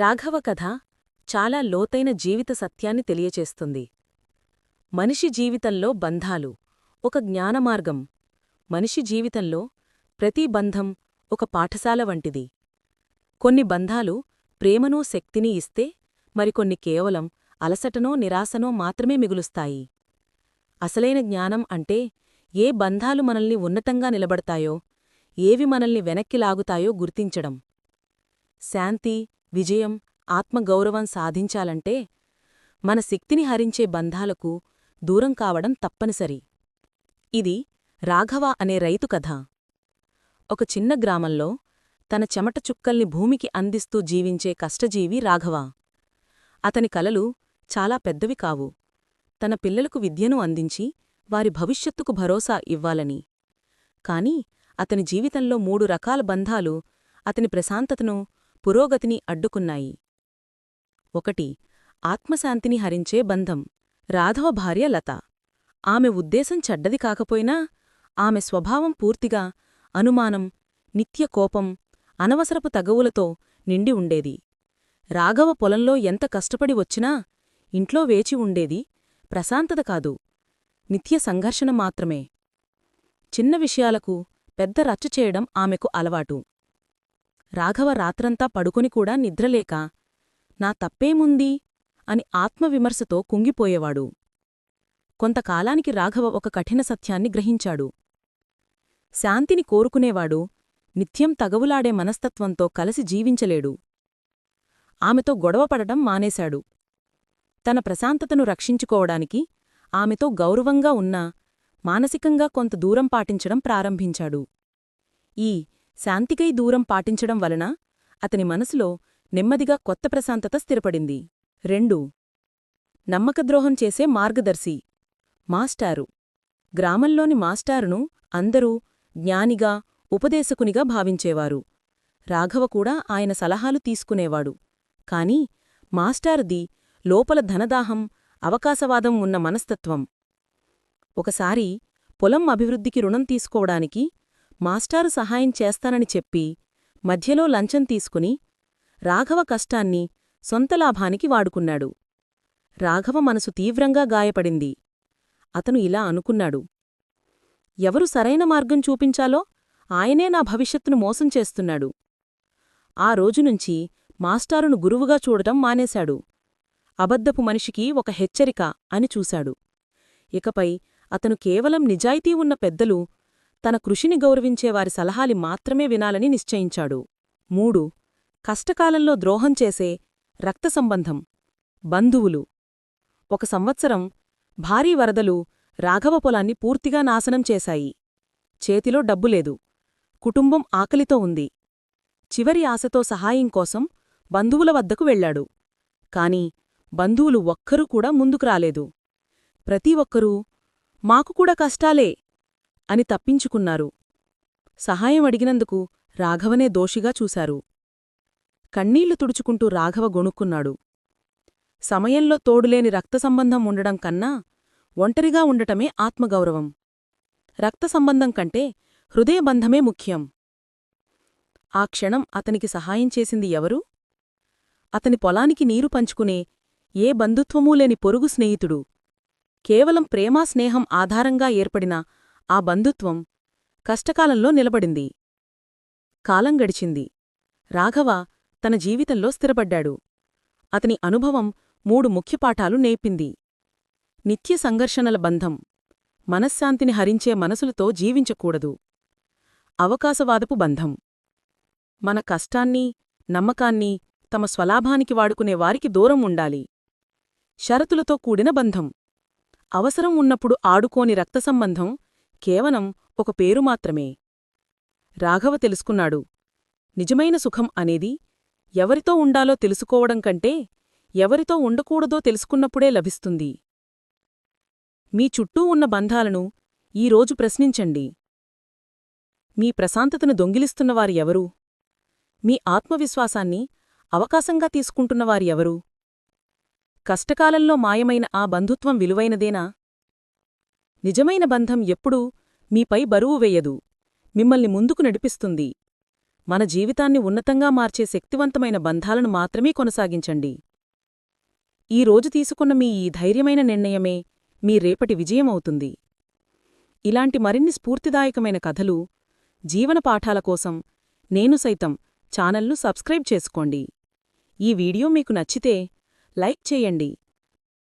రాఘవ కథ చాలా లోతైన జీవిత సత్యాన్ని తెలియచేస్తుంది. మనిషి జీవితంలో బంధాలు ఒక జ్ఞానమార్గం మనిషి జీవితంలో ప్రతి బంధం ఒక పాఠశాల వంటిది. కొన్ని బంధాలు ప్రేమనూ శక్తిని ఇస్తే మరికొన్ని కేవలం అలసటనో నిరాశనో మాత్రమే మిగులుస్తాయి. అసలైన జ్ఞానం అంటే ఏ బంధాలు మనల్ని ఉన్నతంగా నిలబడతాయో ఏవి మనల్ని వెనక్కి లాగుతాయో గుర్తించడం. శాంతి విజయం ఆత్మగౌరవం సాధించాలంటే మన శక్తిని హరించే బంధాలకు దూరం కావడం తప్పనిసరి. ఇది రాఘవ అనే రైతు కథ. ఒక చిన్న గ్రామంలో తన చెమట చుక్కల్ని భూమికి అందిస్తూ జీవించే కష్టజీవి రాఘవ. అతని కలలు చాలా పెద్దవి కావు. తన పిల్లలకు విద్యను అందించి వారి భవిష్యత్తుకు భరోసా ఇవ్వాలని. కాని అతని జీవితంలో మూడు రకాల బంధాలు అతని ప్రశాంతతను పురోగతిని అడ్డుకున్నాయి. ఒకటి ఆత్మశాంతిని హరించే బంధం. రాధవ భార్య లత. ఆమె ఉద్దేశం చెడ్డది కాకపోయినా ఆమె స్వభావం పూర్తిగా అనుమానం నిత్య కోపం అనవసరపు తగవులతో నిండి ఉండేది. రాఘవ పొలంలో ఎంత కష్టపడి వచ్చినా ఇంట్లో వేచి ఉండేది ప్రశాంతత కాదు నిత్య సంఘర్షణ మాత్రమే. చిన్న విషయాలకు పెద్ద రచ్చ చేయడం ఆమెకు అలవాటు. రాఘవ రాత్రంతా పడుకొని కూడా నిద్రలేక నా తప్పేముంది? అని ఆత్మవిమర్శతో కుంగిపోయేవాడు. కొంతకాలానికి రాఘవ ఒక కఠిన సత్యాన్ని గ్రహించాడు. శాంతిని కోరుకునేవాడు నిత్యం తగవులాడే మనస్తత్వంతో కలసి జీవించలేడు. ఆమెతో గొడవపడటం మానేశాడు. తన ప్రశాంతతను రక్షించుకోవడానికి ఆమెతో గౌరవంగా ఉన్నా మానసికంగా కొంత దూరం పాటించడం ప్రారంభించాడు. ఈ శాంతికై దూరం పాటించడం వలన అతని మనసులో నెమ్మదిగా కొత్త ప్రశాంతత స్థిరపడింది. రెండు. నమ్మకద్రోహం చేసే మార్గదర్శి. మాస్టారు. గ్రామంలోని మాస్టారును అందరూ జ్ఞానిగా ఉపదేశకునిగా భావించేవారు. రాఘవ కూడా ఆయన సలహాలు తీసుకునేవాడు. కాని మాస్టారుది లోపల ధనదాహం అవకాశవాదం ఉన్న మనస్తత్వం. ఒకసారి పొలం అభివృద్ధికి రుణం తీసుకోవడానికి మాస్టారు సహాయం చేస్తానని చెప్పి మధ్యలో లంచం తీసుకుని రాఘవ కష్టాన్ని సొంత లాభానికి వాడుకున్నాడు. రాఘవ మనసు తీవ్రంగా గాయపడింది. అతను ఇలా అనుకున్నాడు. ఎవరు సరైన మార్గం చూపించాలో ఆయనే నా భవిష్యత్తును మోసం చేస్తున్నాడు. ఆ రోజునుంచి మాస్టారును గురువుగా చూడటం మానేశాడు. అబద్ధపు మనిషికి ఒక హెచ్చరిక అని చూశాడు. ఇకపై అతను కేవలం నిజాయితీ ఉన్న పెద్దలు తన కృషిని గౌరవించేవారి సలహాలి మాత్రమే వినాలని నిశ్చయించాడు. మూడు కష్టకాలంలో ద్రోహం చేసే రక్త సంబంధం బంధువులు. ఒక సంవత్సరం భారీ వరదలు రాఘవ పొలాన్ని పూర్తిగా నాశనం చేశాయి. చేతిలో డబ్బులేదు కుటుంబం ఆకలితో ఉంది. చివరి ఆశతో సహాయం కోసం బంధువుల వద్దకు వెళ్ళాడు కాని బంధువులు ఒక్కరూ కూడా ముందుకు రాలేదు. ప్రతి ఒక్కరూ మాకు కూడా కష్టాలే అని తప్పించుకున్నారు. సహాయం అడిగినందుకు రాఘవనే దోషిగా చూశారు. కన్నీళ్ళు తుడుచుకుంటూ రాఘవ గొణుక్కున్నాడు. సమయంలో తోడులేని రక్త సంబంధం ఉండడం కన్నా ఒంటరిగా ఉండటమే ఆత్మగౌరవం. రక్త సంబంధం కంటే హృదయబంధమే ముఖ్యం. ఆ క్షణం అతనికి సహాయం చేసింది ఎవరు? అతని పొలానికి నీరు పంచుకునే ఏ బంధుత్వమూ లేని పొరుగు స్నేహితుడు. కేవలం ప్రేమా స్నేహం ఆధారంగా ఏర్పడిన ఆ బంధుత్వం కష్టకాలంలో నిలబడింది. కాలం గడిచింది. రాఘవ తన జీవితంలో స్థిరపడ్డాడు. అతని అనుభవం మూడు ముఖ్యపాఠాలు నేర్పింది. నిత్య సంఘర్షణల బంధం. మనశ్శాంతిని హరించే మనసులతో జీవించకూడదు. అవకాశవాదపు బంధం. మన కష్టాన్ని నమ్మకాన్ని తమ స్వలాభానికి వాడుకునే వారికి దూరం ఉండాలి. షరతులతో కూడిన బంధం. అవసరం ఉన్నప్పుడు ఆడుకోని రక్త సంబంధం కేవలం ఒక పేరు మాత్రమే. రాఘవ తెలుసుకున్నాడు. నిజమైన సుఖం అనేది ఎవరితో ఉండాలో తెలుసుకోవడం కంటే ఎవరితో ఉండకూడదో తెలుసుకున్నప్పుడే లభిస్తుంది. మీ చుట్టూ ఉన్న బంధాలను ఈరోజు ప్రశ్నించండి. మీ ప్రశాంతతను దొంగిలిస్తున్నవారు ఎవరు? మీ ఆత్మవిశ్వాసాన్ని అవకాశంగా తీసుకుంటున్నవారు ఎవరు? కష్టకాలంలో మాయమైన ఆ బంధుత్వం విలువైనదేనా? నిజమైన బంధం ఎప్పుడూ మీపై బరువు వేయదు. మిమ్మల్ని ముందుకు నడిపిస్తుంది. మన జీవితాన్ని ఉన్నతంగా మార్చే శక్తివంతమైన బంధాలను మాత్రమే కొనసాగించండి. ఈ రోజు తీసుకున్న మీ ఈ ధైర్యమైన నిర్ణయమే మీ రేపటి విజయమవుతుంది ఇలాంటి మరిన్ని స్ఫూర్తిదాయకమైన కథలు జీవన పాఠాల కోసం నేను సైతం ఛానల్ను సబ్స్క్రైబ్ చేసుకోండి. ఈ వీడియో మీకు నచ్చితే లైక్ చేయండి.